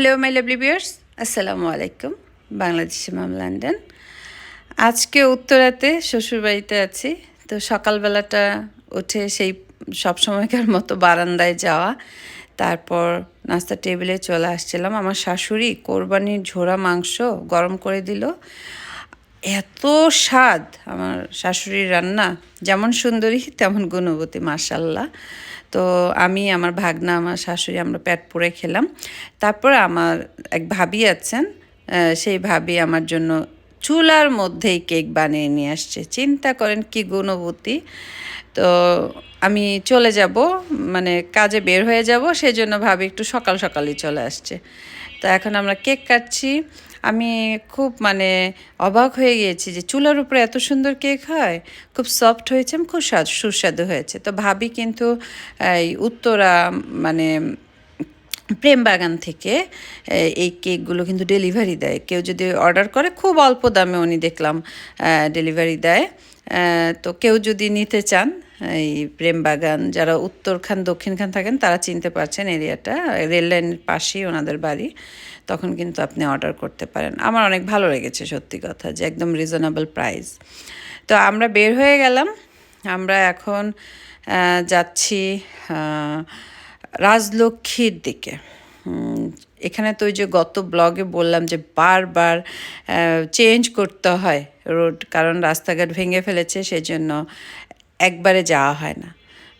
Hello my lovely বিয়ার্স আসসালামু আলাইকুম বাংলাদেশি মাম London আজকে উত্তরাতে শ্বশুরবাড়িতে আছি। তো সকালবেলাটা উঠে সেই সবসময়কার মতো বারান্দায় যাওয়া। তারপর নাস্তা টেবিলে চলে আসছিলাম। আমার শাশুড়ি কোরবানির ঝোড়া মাংস গরম করে দিল। এত স্বাদ আমার শাশুড়ির রান্না, যেমন সুন্দরী, তেমন গুণবতী মার্শাল্লাহ তো আমি, আমার ভাগনা, আমার শাশুড়ি, আমরা পেট পুড়ে খেলাম। তারপর আমার এক ভাবি আছেন সেই ভাবি আমার জন্য চুলার মধ্যেই কেক বানিয়ে নিয়ে আসছে। চিন্তা করেন কি গুণবতী। তো আমি চলে যাব মানে কাজে বের হয়ে যাব সেই জন্য ভাবি একটু সকাল সকালই চলে আসছে। তো এখন আমরা কেক কাটছি। আমি খুব মানে অবাক হয়ে গিয়েছি যে চুলার উপরে এত সুন্দর কেক হয়। খুব সফট হয়েছে খুব স্বাদ সুস্বাদু হয়েছে। তো ভাবি কিন্তু এই উত্তরা মানে প্রেম বাগান থেকে এই কেকগুলো কিন্তু ডেলিভারি দেয়। কেউ যদি অর্ডার করে, খুব অল্প দামে উনি দেখলাম ডেলিভারি দেয়। তো কেউ যদি নিতে চান, এই প্রেম বাগান যারা উত্তরখান দক্ষিণখান থাকেন, তারা চিনতে পারছেন এরিয়াটা, রেল লাইনের পাশেই ওনাদের বাড়ি, তখন কিন্তু আপনি অর্ডার করতে পারেন। আমার অনেক ভালো লেগেছে, সত্যি কথা, যে একদম রিজনেবল প্রাইস তো আমরা বের হয়ে গেলাম, আমরা এখন যাচ্ছি রাজলক্ষ্মীর দিকে। এখানে তো ওই যে গত ব্লগে বললাম যে বারবার চেঞ্জ করতে হয় রোড কারণ রাস্তাঘাট ভেঙে ফেলেছে, সেজন্য একবারে যাওয়া হয় না।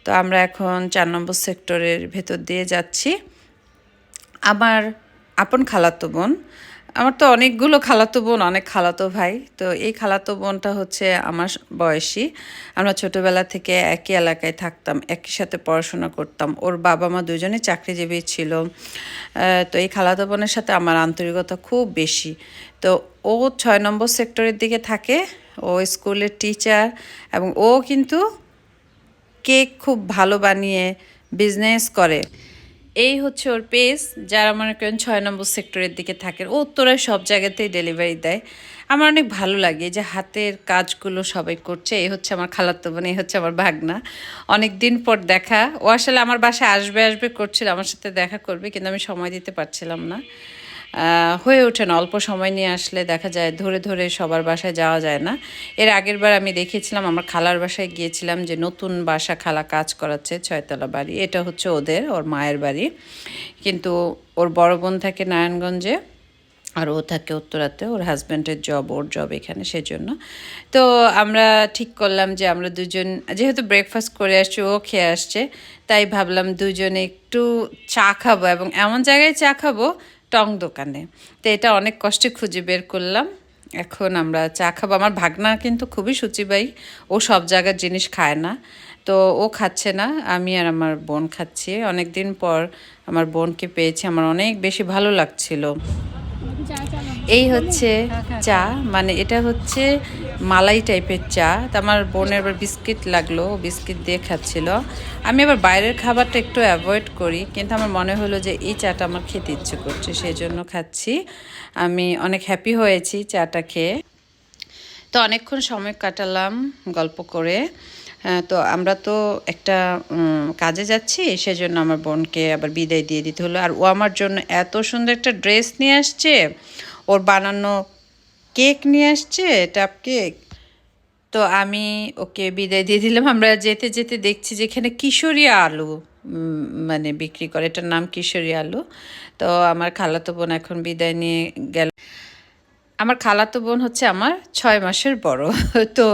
তো আমরা এখন চার নম্বর সেক্টরের ভেতর দিয়ে যাচ্ছি। আমার আপন খালাতো বোন আমার তো অনেকগুলো খালাতো বোন, অনেক খালাতো ভাই। তো এই খালাতো বোনটা হচ্ছে আমার বয়সী। আমরা ছোটোবেলা থেকে একই এলাকায় থাকতাম, একই সাথে পড়াশোনা করতাম। ওর বাবা মা দুজনে চাকরিজীবী ছিল। তো এই খালাতো বোনের সাথে আমার আন্তরিকতা খুব বেশি। তো ও ছয় নম্বর সেক্টরের দিকে থাকে। ও স্কুলের টিচার এবং ও কিন্তু কেক খুব ভালো বানিয়ে, বিজনেস করে। এই হচ্ছে ওর পেজ, যারা মনে করেন ছয় নম্বর সেক্টরের দিকে থাকে ও উত্তরায় সব জায়গাতেই ডেলিভারি দেয়। আমার অনেক ভালো লাগে যে হাতের কাজগুলো সবাই করছে, এই হচ্ছে আমার খালাতো মানে এই হচ্ছে আমার ভাগনা। অনেক দিন পর দেখা, ও আসলে আমার বাসায় আসবে আসবে করছিল, আমার সাথে দেখা করবে, কিন্তু আমি সময় দিতে পারছিলাম না। হয়ে ওঠে না। অল্প সময় নিয়ে আসলে দেখা যায় ধরে ধরে সবার বাসায় যাওয়া যায় না। এর আগের বার আমি দেখিয়েছিলাম, আমার খালার বাসায় গিয়েছিলাম যে নতুন বাসা খালা কাজ করাচ্ছে ছয়তলা বাড়ি। এটা হচ্ছে ওদের, ওর মায়ের বাড়ি। কিন্তু ওর বড় বোন থাকে নারায়ণগঞ্জে আর ও থাকে উত্তরাতে। ওর হাজব্যান্ডের জব ওর জব এখানে সেজন্য। তো আমরা ঠিক করলাম যে আমরা দুজন, যেহেতু ব্রেকফাস্ট করে আসছি, ও খেয়ে আসছে, তাই ভাবলাম দুজনে একটু চা খাব এবং এমন জায়গায় চা খাব টং দোকানে। তো এটা অনেক কষ্টে খুঁজে বের করলাম। এখন আমরা চা খাব। আমার ভাগনা কিন্তু খুবই সূচিবাই ও সব জায়গার জিনিস খায় না। তো ও খাচ্ছে না আমি আর আমার বোন খাচ্ছি। অনেক দিন পর আমার বোনকে পেয়েছি। আমার অনেক বেশি ভালো লাগছিল। এই হচ্ছে চা। মানে এটা হচ্ছে মালাই টাইপের চা। তা আমার বোনের আবার বিস্কিট লাগল বিস্কিট দিয়ে খাচ্ছিল। আমি আবার বাইরের খাবারটা একটু অ্যাভয়েড করি, কিন্তু আমার মনে হলো যে এই চাটা আমার খেতে ইচ্ছে করছে সেই জন্য খাচ্ছি। আমি অনেক হ্যাপি হয়েছি চাটা খেয়ে। তো অনেকক্ষণ সময় কাটালাম গল্প করে। তো আমরা তো একটা কাজে যাচ্ছি, সেজন্য আমার বোনকে আবার বিদায় দিয়ে দিতে হলো। আর ও আমার জন্য এত সুন্দর একটা ড্রেস নিয়ে আসছে, ওর বানানো কেক নিয়ে আসছে টাপ কেক। তো আমি ওকে বিদায় দিয়ে দিলাম। আমরা যেতে যেতে দেখছি যেখানে কিশোরী আলু মানে বিক্রি করে। এটার নাম কিশোরী আলু। তো আমার খালাতো বোন এখন বিদায় নিয়ে গেল। আমার খালাতো বোন হচ্ছে আমার ছয় মাসের বড়। তো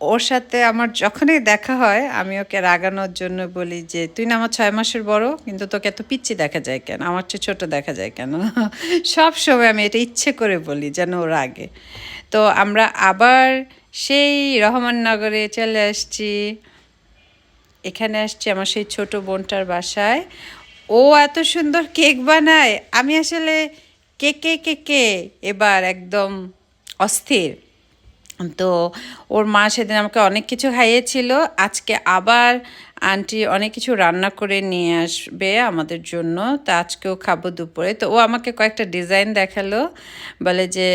ওর সাথে আমার যখনই দেখা হয়, আমি ওকে রাগানোর জন্য বলি যে, তুই না আমার ছয় মাসের বড়, কিন্তু তোকে এত পিচ্ছি দেখা যায় কেন? আমার চেয়ে ছোট দেখা যায় কেন? সব সময় আমি এটা ইচ্ছে করে বলি যেন ও রাগে। তো আমরা আবার সেই রহমাননগরে চলে আসছি। এখানে আসছি আমার সেই ছোট বোনটার বাসায়। ও এত সুন্দর কেক বানায়। আমি আসলে কে কে কে কে? এবার একদম অস্থির। তো ওর মা সেদিন আমাকে অনেক কিছু খাইয়েছিল। আজকে আবার আন্টি অনেক কিছু রান্না করে নিয়ে আসবে আমাদের জন্য। তা আজকেও খাব দুপুরে। তো ও আমাকে কয়েকটা ডিজাইন দেখাল। বলে যে,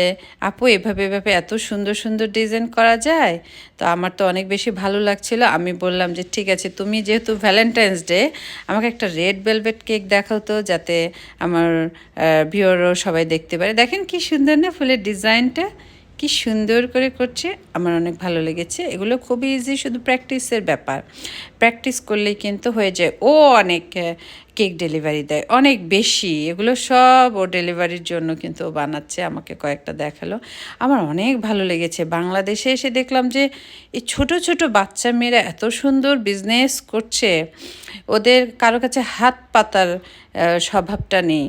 আপু, এভাবে এভাবে এত সুন্দর সুন্দর ডিজাইন করা যায়? তো আমার তো অনেক বেশি ভালো লাগছিল। আমি বললাম যে, ঠিক আছে, তুমি যেহেতু ভ্যালেন্টাইন্স ডে আমাকে একটা রেড ভেলভেট কেক দেখাও তো, যাতে আমার ভিওরও সবাই দেখতে পারে। দেখেন কি সুন্দর না ফুলের ডিজাইনটা। কি সুন্দর করে করছে, আমার অনেক ভালো লেগেছে। এগুলো খুবই ইজি শুধু প্র্যাকটিসের ব্যাপার। প্র্যাকটিস করলেই কিন্তু হয়ে যায়। ও অনেক কেক ডেলিভারি দেয়, অনেক বেশি। এগুলো সব ও ডেলিভারির জন্য কিন্তু ও বানাচ্ছে, আমাকে কয়েকটা দেখাল। আমার অনেক ভালো লেগেছে। বাংলাদেশে এসে দেখলাম যে, এই ছোট ছোট বাচ্চা মেয়েরা এত সুন্দর বিজনেস করছে। ওদের কারও কাছে হাত পাতার স্বভাবটা নেই।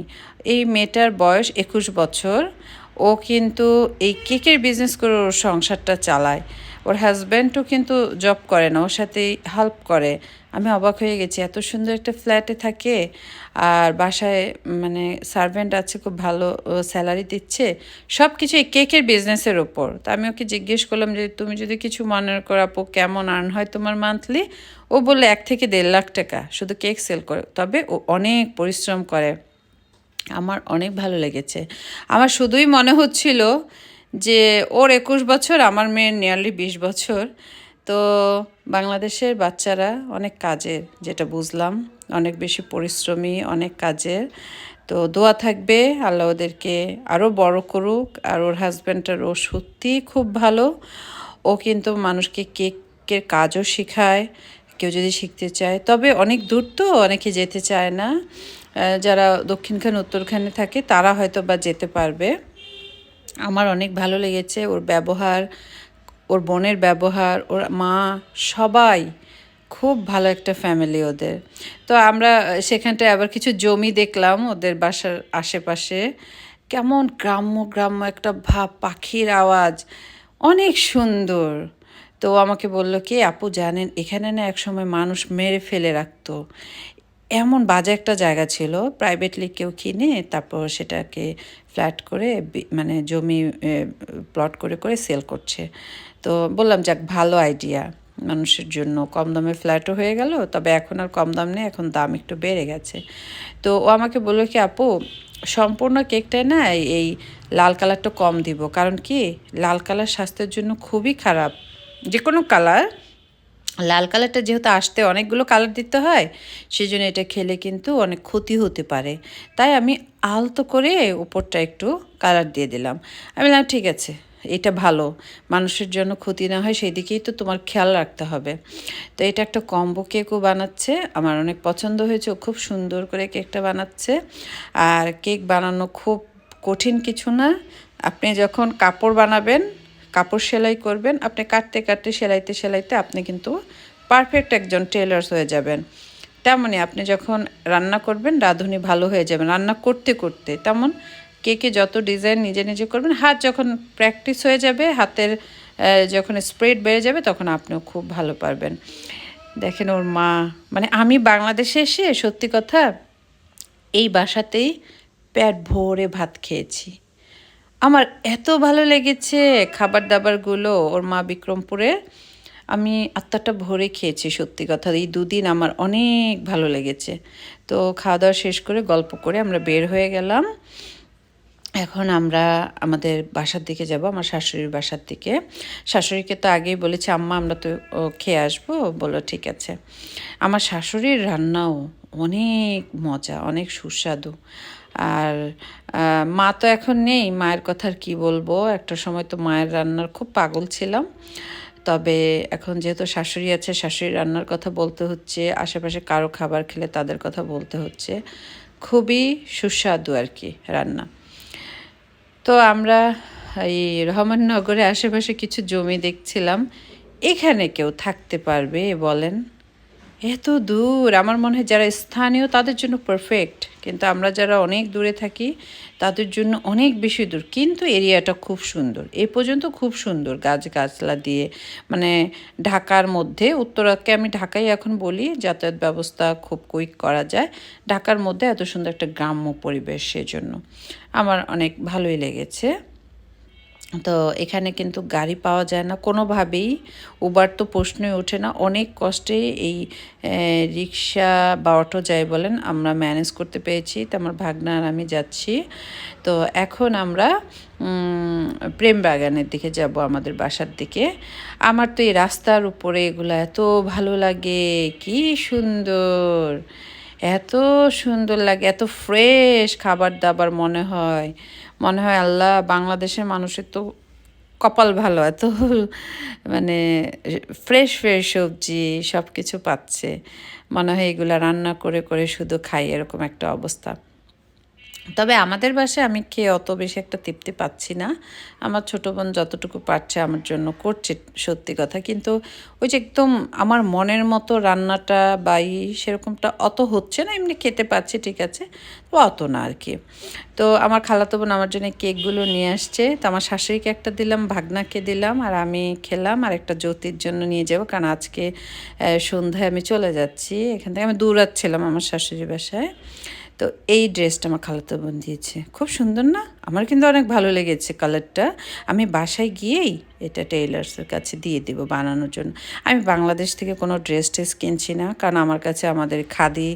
এই মেয়েটার বয়স একুশ বছর। ও কিন্তু এই কেকের বিজনেস করে ওর সংসারটা চালায়। ওর হাজব্যান্ডও কিন্তু জব করে না, ওর সাথেই হেল্প করে। আমি অবাক হয়ে গেছি, এত সুন্দর একটা ফ্ল্যাটে থাকে আর বাসায় মানে সার্ভেন্ট আছে, খুব ভালো স্যালারি দিচ্ছে সব কিছু এই কেকের বিজনেসের ওপর। তো আমি ওকে জিজ্ঞেস করলাম যে, তুমি যদি কিছু মনে করো আপু, কেমন আর্ন হয় তোমার মান্থলি ও বলল, এক থেকে দেড় লাখ টাকা, শুধু কেক সেল করে। তবে ও অনেক পরিশ্রম করে। আমার অনেক ভালো লেগেছে। আমার শুধুই মনে হচ্ছিল যে ওর একুশ বছর, আমার মেয়ের নিয়ারলি বিশ বছর। তো বাংলাদেশের বাচ্চারা অনেক কাজের, যেটা বুঝলাম। অনেক বেশি পরিশ্রমী, অনেক কাজের। তো দোয়া থাকবে, আল্লাহ ওদেরকে আরও বড় করুক। আর ওর হাজব্যান্ডটার ও সত্যিই খুব ভালো। ও কিন্তু মানুষকে কেকের কাজও শেখায়, কেউ যদি শিখতে চায়। তবে অনেক দূর তো, অনেকে যেতে চায় না। যারা দক্ষিণখান উত্তরখানে থাকে, তারা হয়তো বা যেতে পারবে। আমার অনেক ভালো লেগেছে ওর ব্যবহার, ওর বোনের ব্যবহার, ওর মা, সবাই খুব ভালো একটা ফ্যামিলি ওদের। তো আমরা সেখানটায় আবার কিছু জমি দেখলাম ওদের বাসার আশেপাশে। কেমন গ্রাম্য গ্রাম্য একটা ভাব পাখির আওয়াজ। অনেক সুন্দর। তো আমাকে বলল, কি আপু জানেন, এখানে না একসময় মানুষ মেরে ফেলে রাখতো। এমন বাজে একটা জায়গা ছিল প্রাইভেটলি কেউ কিনে তারপর সেটাকে ফ্ল্যাট করে মানে জমি প্লট করে করে সেল করছে। তো বললাম, যাক, ভালো আইডিয়া মানুষের জন্য। কম দামে ফ্ল্যাটও হয়ে গেল, তবে এখন আর কম দাম নেই, এখন দাম একটু বেড়ে গেছে। তো ও আমাকে বলল কি, আপু, সম্পূর্ণ কেকটায় না এই লাল কালারটা কম দিব। কারণ কি, লাল কালার স্বাস্থ্যের জন্য খুবই খারাপ, যে কোনো কালার লাল কালারটা যেহেতু আসতে অনেকগুলো কালার দিতে হয় সেই জন্য এটা খেলে কিন্তু অনেক ক্ষতি হতে পারে। তাই আমি আলতো করে উপরটা একটু কালার দিয়ে দিলাম। আমি বললাম, ঠিক আছে, এটা ভালো। মানুষের জন্য ক্ষতি না হয় সেই দিকেই তো তোমার খেয়াল রাখতে হবে। তো এটা একটা কম্বো কেকও বানাচ্ছে, আমার অনেক পছন্দ হয়েছে খুব সুন্দর করে কেকটা বানাচ্ছে। আর কেক বানানো খুব কঠিন কিছু না, আপনি যখন কাপড় বানাবেন কাপড় সেলাই করবেন। আপনি কাটতে কাটতে, সেলাইতে সেলাইতে আপনি কিন্তু পারফেক্ট একজন টেলার্স হয়ে যাবেন। তেমনই আপনি যখন রান্না করবেন, রাঁধুনি ভালো হয়ে যাবেন রান্না করতে করতে তেমন কেকে যত ডিজাইন নিজে নিজে করবেন, হাত যখন প্র্যাকটিস হয়ে যাবে, হাতের যখন স্প্রেড বেড়ে যাবে, তখন আপনিও খুব ভালো পারবেন। দেখেন ওর মা মানে আমি বাংলাদেশে এসে সত্যি কথা এই বাসাতেই পেট ভরে ভাত খেয়েছি। আমার এত ভালো লেগেছে খাবার দাবারগুলো ওর মা বিক্রমপুরে। আমি আত্মাটা ভরে খেয়েছি, সত্যি কথা। এই দুদিন আমার অনেক ভালো লেগেছে। তো খাওয়া দাওয়া শেষ করে গল্প করে আমরা বের হয়ে গেলাম। এখন আমরা আমাদের বাসার দিকে যাব, আমার শাশুড়ির বাসার দিকে। শাশুড়িকে তো আগেই বলেছি, আম্মা, আমরা তো খেয়ে আসব। বলল, ঠিক আছে। আমার শাশুড়ির রান্নাও অনেক মজা, অনেক সুস্বাদু। আর মা তো এখন নেই, মায়ের কথা আর কি বলব? একটা সময় তো মায়ের রান্নার খুব পাগল ছিলাম। তবে এখন যেহেতু শাশুড়ি আছে শাশুড়ি রান্নার কথা বলতে হচ্ছে, আশেপাশে কারও খাবার খেলে তাদের কথা বলতে হচ্ছে। খুবই সুস্বাদু আর কি রান্না। তো আমরা এই রহমাননগরে আশেপাশে কিছু জমি দেখছিলাম। এখানে কেউ থাকতে পারবে, বলেন। এত দূর। আমার মনে হয় যারা স্থানীয় তাদের জন্য পারফেক্ট কিন্তু আমরা যারা অনেক দূরে থাকি, তাদের জন্য অনেক বেশি দূর। কিন্তু এরিয়াটা খুব সুন্দর। এ পর্যন্ত খুব সুন্দর গাছ গাছলা দিয়ে। মানে ঢাকার মধ্যে, উত্তরাকে আমি ঢাকাই এখন বলি, যাতায়াত ব্যবস্থা খুব কুইক করা যায়। ঢাকার মধ্যে এত সুন্দর একটা গ্রাম্য পরিবেশ সেজন্য। আমার অনেক ভালোই লেগেছে। তো এখানে কিন্তু গাড়ি পাওয়া যায় না। কোনোভাবেই উবার তো প্রশ্নই ওঠে না। অনেক কষ্টে এই রিক্সা বা অটো যাই বলেন, আমরা ম্যানেজ করতে পেরেছি। তো আমার ভাগনা আর আমি যাচ্ছি। তো এখন আমরা প্রেম বাগানের দিকে যাব আমাদের বাসার দিকে। আমার তো এই রাস্তার উপরে এগুলো এত ভালো লাগে। কি সুন্দর! এত সুন্দর লাগে। এত ফ্রেশ খাবার দাবার মনে হয়। মনে হয় আল্লাহ বাংলাদেশের মানুষের তো কপাল ভালো, এত মানে ফ্রেশ ফ্রেশ সবজি সব কিছু পাচ্ছে। মনে হয় এগুলা রান্না করে করে শুধু খাই, এরকম একটা অবস্থা। তবে আমাদের বাসায় আমি খেয়ে অত বেশি একটা তৃপ্তি পাচ্ছি না। আমার ছোটো বোন যতটুকু পারছে আমার জন্য করছে সত্যি কথা। কিন্তু ওই যে একদম আমার মনের মতো রান্নাটা বাই সেরকমটা অত হচ্ছে না, এমনি খেতে পাচ্ছি, ঠিক আছে? তো অত না আর কি। তো আমার খালাতো বোন আমার জন্য কেকগুলো নিয়ে আসছে। তো আমার শাশুড়িকে একটা দিলাম, ভাগনাকে দিলাম, আর আমি খেলাম, আর একটা জ্যোতির জন্য নিয়ে যাব। কারণ আজকে সন্ধ্যায় আমি চলে যাচ্ছি। এখান থেকে আমি দূরাচ্ছিলাম আমার শাশুড়ি বাসায়। তো এই ড্রেসটা আমার খালাতো বোন দিয়েছে। খুব সুন্দর না? আমার কিন্তু অনেক ভালো লেগেছে কালারটা। আমি বাসায় গিয়েই এটা টেইলার্সের কাছে দিয়ে দেব বানানোর জন্য। আমি বাংলাদেশ থেকে কোনো ড্রেস ট্রেস কিনছি না, কারণ আমার কাছে আমাদের খাদি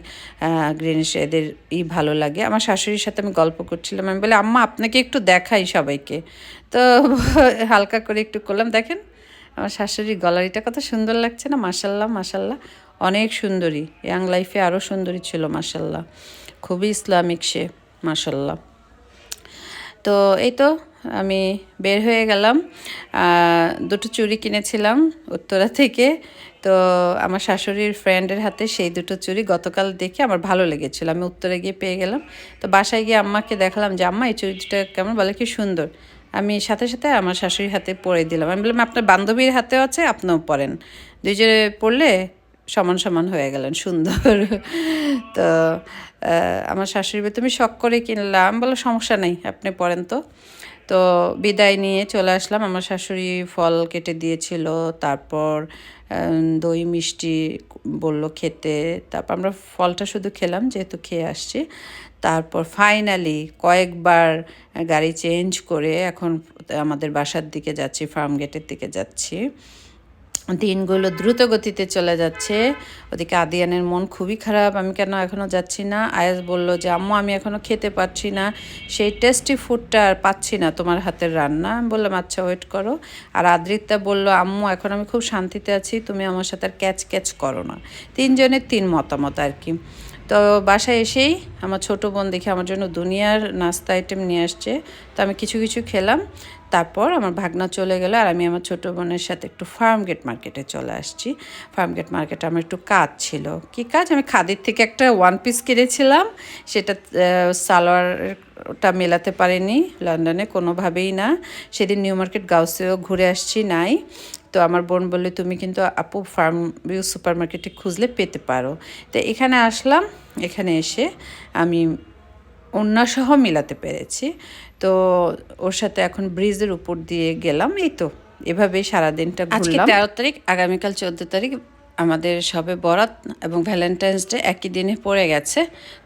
গ্রিনিশ এদের ই ভালো লাগে। আমার শাশুড়ির সাথে আমি গল্প করছিলাম, আমি বলে, আম্মা, আপনাকে একটু দেখাই সবাইকে। তো হালকা করে একটু করলাম। দেখেন, আমার শাশুড়ির গলারিটা কত সুন্দর লাগছে না? মাসাল্লাহ মাসাল্লাহ অনেক সুন্দরী। ইয়াং লাইফে আরও সুন্দরী ছিল মাসাল্লাহ খুবই ইসলামিক সে মাসাল্লাহ তো এই তো, আমি বের হয়ে গেলাম। দুটো চুড়ি কিনেছিলাম উত্তরা থেকে। তো আমার শাশুড়ির ফ্রেন্ডের হাতে সেই দুটো চুড়ি গতকাল দেখে আমার ভালো লেগেছিলো। আমি উত্তরে গিয়ে পেয়ে গেলাম। তো বাসায় গিয়ে আম্মাকে দেখালাম যে, আম্মা, এই চুড়িটা কেমন? বলে কি সুন্দর। আমি সাথে সাথে আমার শাশুড়ির হাতে পরে দিলাম। আমি বললাম, আপনার বান্ধবীর হাতেও আছে, আপনিও পরেন। দুইজনে পড়লে সমান সমান হয়ে গেলেন, সুন্দর। তো আমার শাশুড়ি তুমি শখ করে কিনলাম বলো সমস্যা নেই, আপনি পড়েন তো। তো বিদায় নিয়ে চলে আসলাম। আমার শাশুড়ি ফল কেটে দিয়েছিল, তারপর দই, মিষ্টি বলল খেতে। তারপর আমরা ফলটা শুধু খেলাম, যেহেতু খেয়ে আসছি। তারপর ফাইনালি কয়েকবার গাড়ি চেঞ্জ করে এখন আমাদের বাসার দিকে যাচ্ছি ফার্ম গেটের দিকে যাচ্ছি। দিনগুলো দ্রুত গতিতে চলে যাচ্ছে। ওদিকে আদিয়ানের মন খুবই খারাপ। আমি কেন এখনও যাচ্ছি না? আয়াস বলল যে, আম্মু, আমি এখনও খেতে পারছি না। সেই টেস্টি ফুডটা আর পাচ্ছি না তোমার হাতের রান্না। আমি বললাম আচ্ছা ওয়েট করো। আর আদ্রিতা বলল, আম্মু, এখন আমি খুব শান্তিতে আছি। তুমি আমার সাথে আর ক্যাচ ক্যাচ করো না। তিনজনের তিন মতামত আর কি। তো বাসায় এসেই আমার ছোটো বোন দেখে আমার জন্য দুনিয়ার নাস্তা আইটেম নিয়ে আসছে। তো আমি কিছু কিছু খেলাম, তারপর আমার ভাগনা চলে গেল আর আমি আমার ছোটো বোনের সাথে একটু ফার্ম গেট মার্কেটে চলে আসছি। ফার্ম গেট মার্কেটে আমার একটু কাজ ছিল। কি কাজ? আমি খাদির থেকে একটা ওয়ান পিস কিনেছিলাম। সেটা সালোয়ারটা মেলাতে পারিনি, লন্ডনে কোনোভাবেই না। সেদিন নিউ মার্কেট গাউসেও ঘুরে আসছি নাই। তো আমার বোন বললে তুমি কিন্তু আপু ফার্ম ভিউ সুপার মার্কেটে খুঁজলে পেতে পারো। তো এখানে আসলাম এখানে এসে আমি সহ মিলাতে পেরেছি। তো ওর সাথে এখন ব্রিজের উপর দিয়ে গেলাম এই তো। এভাবেই সারাদিনটা আজকে তেরো তারিখ আগামীকাল চোদ্দ তারিখ আমাদের সবে বরাত এবং ভ্যালেন্টাইন্স ডে একই দিনে পড়ে গেছে।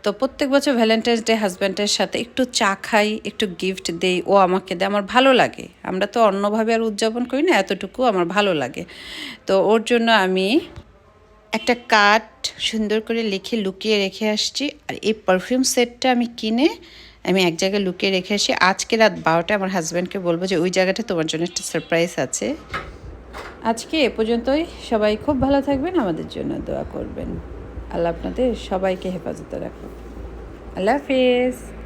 তো প্রত্যেক বছর ভ্যালেন্টাইন্স ডে হাজব্যান্ডের সাথে একটু চা খাই, একটু গিফট দেই, ও আমাকে দেয়, আমার ভালো লাগে। আমরা তো অন্যভাবে আর উদযাপন করি না, এতটুকু আমার ভালো লাগে। তো ওর জন্য আমি একটা কার্ড সুন্দর করে লিখে লুকিয়ে রেখে আসছি। আর এই পারফিউম সেটটা আমি কিনে আমি এক জায়গায় লুকিয়ে রেখে আসি। আজকে রাত বারোটায় আমার হাজব্যান্ডকে বলব যে, ওই জায়গাটা তোমার জন্য একটা সারপ্রাইজ আছে। আজকে এ পর্যন্তই। সবাই খুব ভালো থাকবেন, আমাদের জন্য দোয়া করবেন। আল্লাহ আপনাদের সবাইকে হেফাজতে রাখুন আল্লাহ হাফিজ।